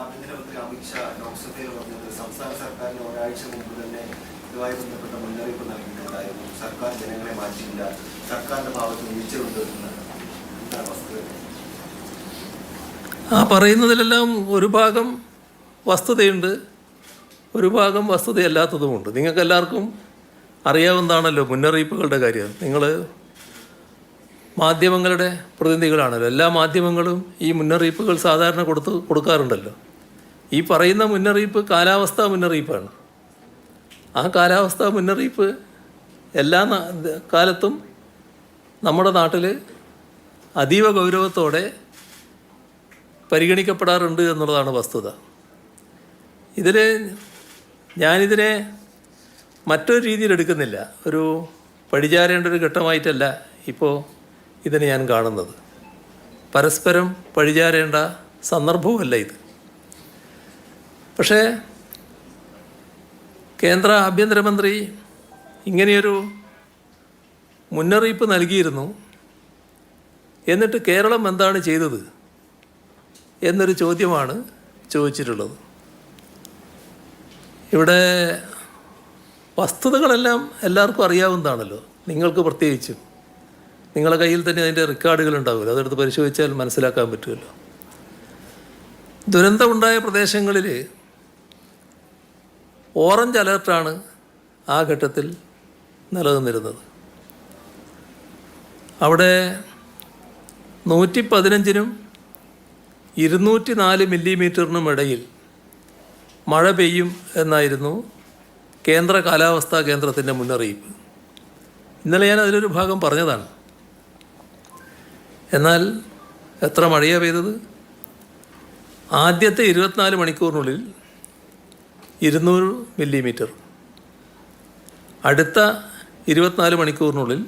ആഭ്യന്തരമന്ത്രി അമിത്ഷാ ലോക്സഭയിൽ പറഞ്ഞത് സംസ്ഥാന സർക്കാരിന് ഒരാഴ്ച മുമ്പ് തന്നെ ഇതുമായി ബന്ധപ്പെട്ട മുന്നറിയിപ്പ് നൽകിയിട്ടുണ്ടായിരുന്നു. സർക്കാർ ജനങ്ങളെ മാറ്റിയില്ല. സർക്കാരിന്റെ ഭാഗത്ത് വീഴ്ചയുണ്ട് വസ്തുത? ആ പറയുന്നതിലെല്ലാം ഒരു ഭാഗം വസ്തുതയുണ്ട് ഒരു ഭാഗം വസ്തുതയല്ലാത്തതുമുണ്ട്. നിങ്ങൾക്ക് എല്ലാവർക്കും അറിയാവുന്നതാണല്ലോ മുന്നറിയിപ്പുകളുടെ കാര്യം. നിങ്ങൾ മാധ്യമങ്ങളുടെ പ്രതിനിധികളാണല്ലോ. എല്ലാ മാധ്യമങ്ങളും ഈ മുന്നറിയിപ്പുകൾ സാധാരണ കൊടുത്ത് കൊടുക്കാറുണ്ടല്ലോ. ഈ പറയുന്ന മുന്നറിയിപ്പ് കാലാവസ്ഥാ മുന്നറിയിപ്പാണ്. ആ കാലാവസ്ഥാ മുന്നറിയിപ്പ് എല്ലാ കാലത്തും നമ്മുടെ നാട്ടിൽ അതീവ ഗൗരവത്തോടെ പരിഗണിക്കപ്പെടാറുണ്ട് എന്നുള്ളതാണ് വസ്തുത. ഇതിൽ ഞാനിതിനെ മറ്റൊരു രീതിയിൽ എടുക്കുന്നില്ല. ഒരു പഴിചാരേണ്ട ഒരു ഘട്ടമായിട്ടല്ല ഇപ്പോൾ ഇതിനെ ഞാൻ കാണുന്നത്. പരസ്പരം പഴിചാരേണ്ട സന്ദർഭവുമല്ല ഇത്. പക്ഷേ കേന്ദ്ര ആഭ്യന്തരമന്ത്രി ഇങ്ങനെയൊരു മുന്നറിയിപ്പ് നൽകിയിരുന്നു. എന്നിട്ട് കേരളം എന്താണ് ചെയ്തത് എന്നൊരു ചോദ്യമാണ് ചോദിച്ചിട്ടുള്ളത്. ഇവിടെ വസ്തുതകളെല്ലാം എല്ലാവർക്കും അറിയാവുന്നതാണല്ലോ. നിങ്ങൾക്ക് പ്രത്യേകിച്ചും. നിങ്ങളുടെ കയ്യിൽ തന്നെ അതിന്റെ റെക്കോർഡുകൾ ഉണ്ടാവുമല്ലോ അതെടുത്ത് പരിശോധിച്ചാൽ മനസ്സിലാക്കാൻ പറ്റുമല്ലോ. ദുരന്തമുണ്ടായ പ്രദേശങ്ങളിൽ ഓറഞ്ച് അലർട്ടാണ് ആ ഘട്ടത്തിൽ നിലനിന്നിരുന്നത്. അവിടെ നൂറ്റി പതിനഞ്ചിനും ഇരുന്നൂറ്റി നാല് മില്ലിമീറ്ററിനും ഇടയിൽ മഴ പെയ്യും എന്നായിരുന്നു കേന്ദ്ര കാലാവസ്ഥാ കേന്ദ്രത്തിന്റെ മുന്നറിയിപ്പ്. ഇന്നലെ ഞാൻ അതിലൊരു ഭാഗം പറഞ്ഞതാണ്. എന്നാൽ എത്ര മഴയാണ് പെയ്തത്? ആദ്യത്തെ ഇരുപത്തിനാല് മണിക്കൂറിനുള്ളിൽ ഇരുന്നൂറ് മില്ലിമീറ്റർ. അടുത്ത ഇരുപത്തിനാല് മണിക്കൂറിനുള്ളിൽ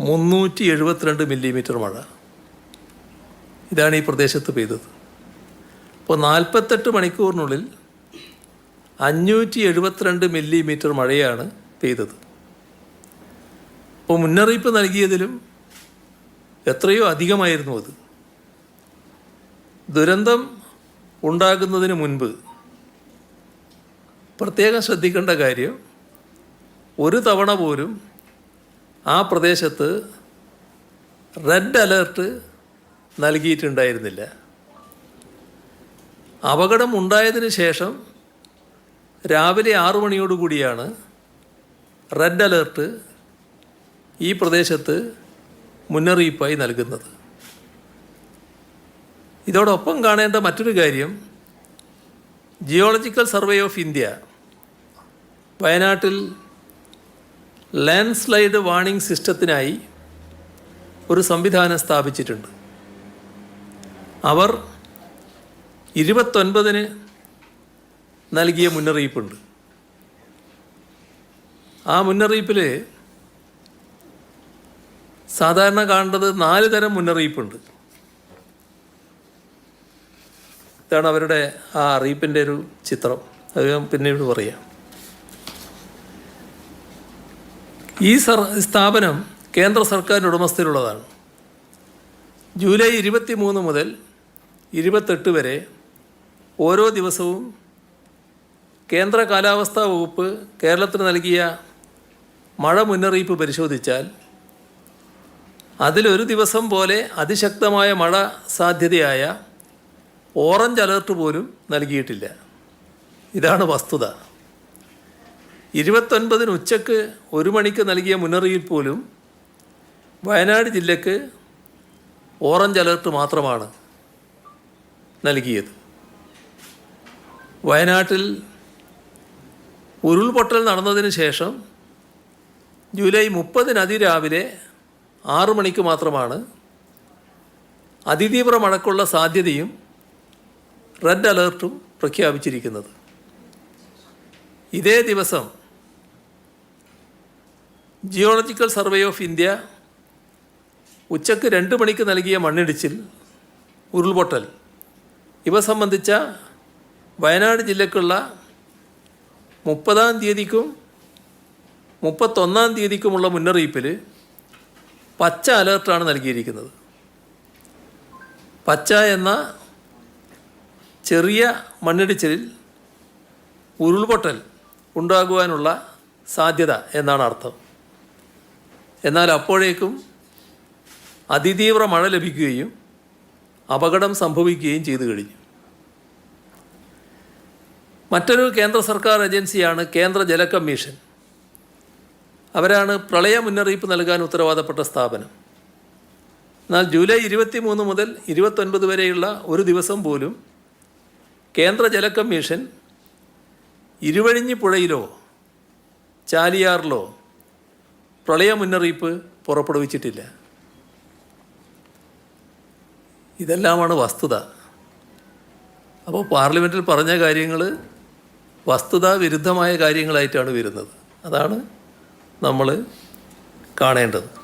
മുന്നൂറ്റി എഴുപത്തിരണ്ട് മില്ലിമീറ്റർ മഴ. ഇതാണ് ഈ പ്രദേശത്ത് പെയ്തത്. അപ്പോൾ നാൽപ്പത്തെട്ട് മണിക്കൂറിനുള്ളിൽ അഞ്ഞൂറ്റി എഴുപത്തിരണ്ട് മില്ലിമീറ്റർ മഴയാണ് പെയ്തത്. അപ്പോൾ മുന്നറിയിപ്പ് നൽകിയതിലും എത്രയോ അധികമായിരുന്നു അത്. ദുരന്തം ഉണ്ടാകുന്നതിന് മുൻപ് പ്രത്യേകം ശ്രദ്ധിക്കേണ്ട കാര്യം ഒരു തവണ പോലും ആ പ്രദേശത്ത് റെഡ് അലേർട്ട് നൽകിയിട്ടുണ്ടായിരുന്നില്ല. അപകടം ഉണ്ടായതിന് ശേഷം രാവിലെ ആറു മണിയോടുകൂടിയാണ് റെഡ് അലേർട്ട് ഈ പ്രദേശത്ത് മുന്നറിയിപ്പായി നൽകുന്നത്. ഇതോടൊപ്പം കാണേണ്ട മറ്റൊരു കാര്യം ജിയോളജിക്കൽ സർവേ ഓഫ് ഇന്ത്യ വയനാട്ടിൽ ലാൻഡ് സ്ലൈഡ് വാണിംഗ് സിസ്റ്റത്തിനായി ഒരു സംവിധാനം സ്ഥാപിച്ചിട്ടുണ്ട്. അവർ ഇരുപത്തൊൻപതിന് നൽകിയ മുന്നറിയിപ്പുണ്ട്. ആ മുന്നറിയിപ്പിൽ സാധാരണ കാണേണ്ടത് നാല് തരം മുന്നറിയിപ്പുണ്ട്. ഇതാണ് അവരുടെ ആ അറിയിപ്പിന്റെ ഒരു ചിത്രം. അത് ഞാൻ പിന്നീട് പറയാം. ഈ സർ സ്ഥാപനം കേന്ദ്ര സർക്കാരിന്റെ ഉടമസ്ഥയിലുള്ളതാണ്. ജൂലൈ ഇരുപത്തി മൂന്ന് മുതൽ ഇരുപത്തെട്ട് വരെ ഓരോ ദിവസവും കേന്ദ്ര കാലാവസ്ഥാ വകുപ്പ് കേരളത്തിന് നൽകിയ മഴ മുന്നറിയിപ്പ് പരിശോധിച്ചാൽ അതിലൊരു ദിവസം പോലെ അതിശക്തമായ മഴ സാധ്യതയായ ഓറഞ്ച് അലർട്ട് പോലും നൽകിയിട്ടില്ല. ഇതാണ് വസ്തുത. ഇരുപത്തൊൻപതിന് ഉച്ചയ്ക്ക് ഒരു മണിക്ക് നൽകിയ മുന്നറിയിപ്പ് പോലും വയനാട് ജില്ലയ്ക്ക് ഓറഞ്ച് അലർട്ട് മാത്രമാണ് നൽകിയത്. വയനാട്ടിൽ ഉരുൾപൊട്ടൽ നടന്നതിന് ശേഷം ജൂലൈ മുപ്പതിന് അതിരാവിലെ ആറു മണിക്ക് മാത്രമാണ് അതിതീവ്ര മഴക്കുള്ള സാധ്യതയും റെഡ് അലേർട്ടും പ്രഖ്യാപിച്ചിരിക്കുന്നത്. ഇതേ ദിവസം ജിയോളജിക്കൽ സർവേ ഓഫ് ഇന്ത്യ ഉച്ചയ്ക്ക് രണ്ട് മണിക്ക് നൽകിയ മണ്ണിടിച്ചിൽ ഉരുൾപൊട്ടൽ ഇവ സംബന്ധിച്ച വയനാട് ജില്ലക്കുള്ള മുപ്പതാം തീയതിക്കും മുപ്പത്തൊന്നാം തീയതിക്കുമുള്ള മുന്നറിയിപ്പിൽ പച്ച അലേർട്ടാണ് നൽകിയിരിക്കുന്നത്. പച്ച എന്ന ചെറിയ മണ്ണിടിച്ചിലിൽ ഉരുൾപൊട്ടൽ ഉണ്ടാകുവാനുള്ള സാധ്യത എന്നാണ് അർത്ഥം. എന്നാൽ അപ്പോഴേക്കും അതിതീവ്ര മഴ ലഭിക്കുകയും അപകടം സംഭവിക്കുകയും ചെയ്തു കഴിഞ്ഞു. മറ്റൊരു കേന്ദ്ര സർക്കാർ ഏജൻസിയാണ് കേന്ദ്ര ജല കമ്മീഷൻ. അവരാണ് പ്രളയ മുന്നറിയിപ്പ് നൽകാൻ ഉത്തരവാദപ്പെട്ട സ്ഥാപനം. എന്നാൽ ജൂലൈ ഇരുപത്തി മൂന്ന് മുതൽ ഇരുപത്തൊൻപത് വരെയുള്ള ഒരു ദിവസം പോലും കേന്ദ്ര ജല കമ്മീഷൻ ഇരുവഴിഞ്ഞി പുഴയിലോ ചാലിയാറിലോ പ്രളയ മുന്നറിയിപ്പ് പുറപ്പെടുവിച്ചിട്ടില്ല. ഇതെല്ലാമാണ് വസ്തുത. അപ്പോൾ പാർലമെന്റിൽ പറഞ്ഞ കാര്യങ്ങൾ വസ്തുതാ വിരുദ്ധമായ കാര്യങ്ങളായിട്ടാണ് വരുന്നത്. അതാണ് നമ്മൾ കാണേണ്ടത്.